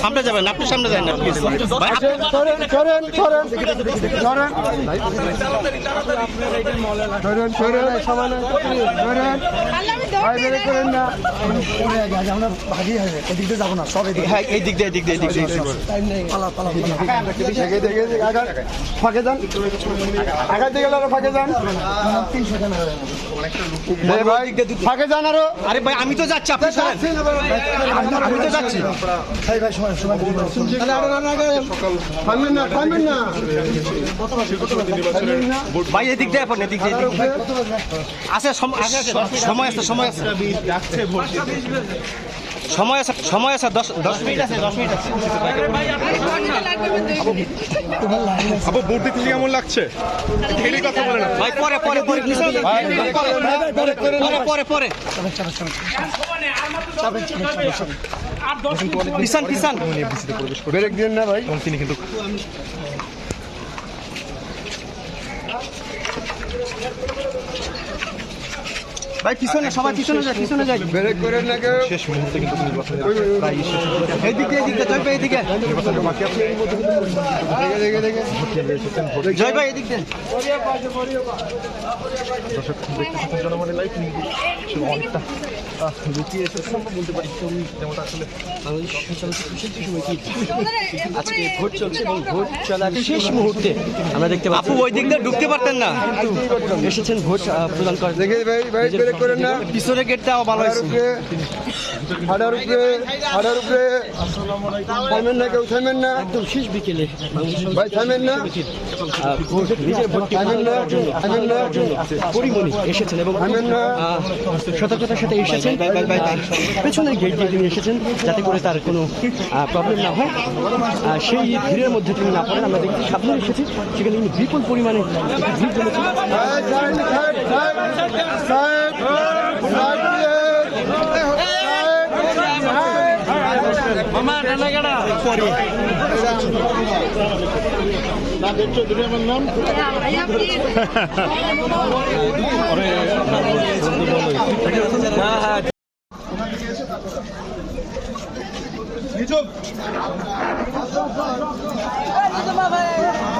সামনে যাবেন আপনি সামনে যাবেন না প্লিজ ভাই আসেন, সরেন, সরেন, সরেন, সরেন। সরেন, সরেন, সমান আছে, সরেন। ভাই, বের করেন না। হ্যাঁ ফাঁকে যান। আরও ফাঁকে যান। ফাঁকে যান আরও। আরে ভাই আমি তো যাচ্ছি আপনি আমি তো যাচ্ছি। থামবেন না থামবেন না থামবেন না। ভাই এদিক দিয়ে এখন এদিক দিয়ে আছে, সময় আছে সময় আছে। সময় আছে সময় আছে দশ দশ মিনিট আছে দশ মিনিট আছে। দিতে কেমন লাগছে? এটাই কথা বলে না। ভাই পরে পরে পরে পরে পরে পরে পরে কিষান কিষান ব্রেক দিন না ভাই। তিনি কিন্তু ভাই পিছনে সবাই পিছনে যায় পিছনে যায়। ব্রেক করেন না কেউ। শেষ মুহূর্তে কিন্তু নির্বাচনের এইদিকে এইদিকে জয় ভাই দেখে দেখে দেখে জয় ভাই এদিকে। দর্শক দেখতে কিন্তু আসলে অনেকটা। লুকিয়ে এসেছে আমরা বলতে পারি যেমনটা আসলে আজকে ভোট চলছে এবং ভোট চলার শেষ মুহূর্তে আমরা দেখতে পাচ্ছি। ওই দিক দিয়ে ঢুকতে পারতেন না। এসেছেন ভোট প্রদান করেন দেখে ভাই ভাই ব্রেক করেন না। গেটটাও ভালো হয়েছে। হাড়ার উপরে হাড়ার উপরে থামেন না কেউ থামেন না। একদম শেষ বিকেলে ভাই থামেন না। আহ, ভোট নিজের ভোটকে থামেন না থামেন না। পরিমণি এসেছেন এবং থামেন না। সতর্কতার সাথে এসেছেন। পেছনের গেট দিয়ে তিনি এসেছেন যাতে করে তার কোনো প্রবলেম না হয়। সেই ভিড়ের মধ্যে তিনি না পড়েন আমরা দেখতে সামনে এসেছি সেখানে তিনি বিপুল পরিমাণে ভিড় জমেছে।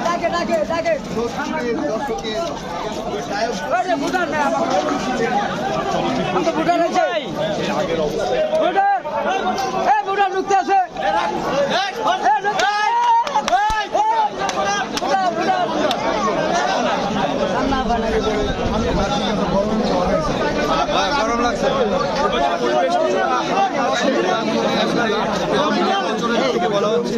ডাকে ডাকে ডাকে ভুটান ভুটান আছে ভুটান এ ভুটান ঢুকতে আছে এ ঢুকতে ভুটান ভুটান গরম লাগছে। বলা হচ্ছে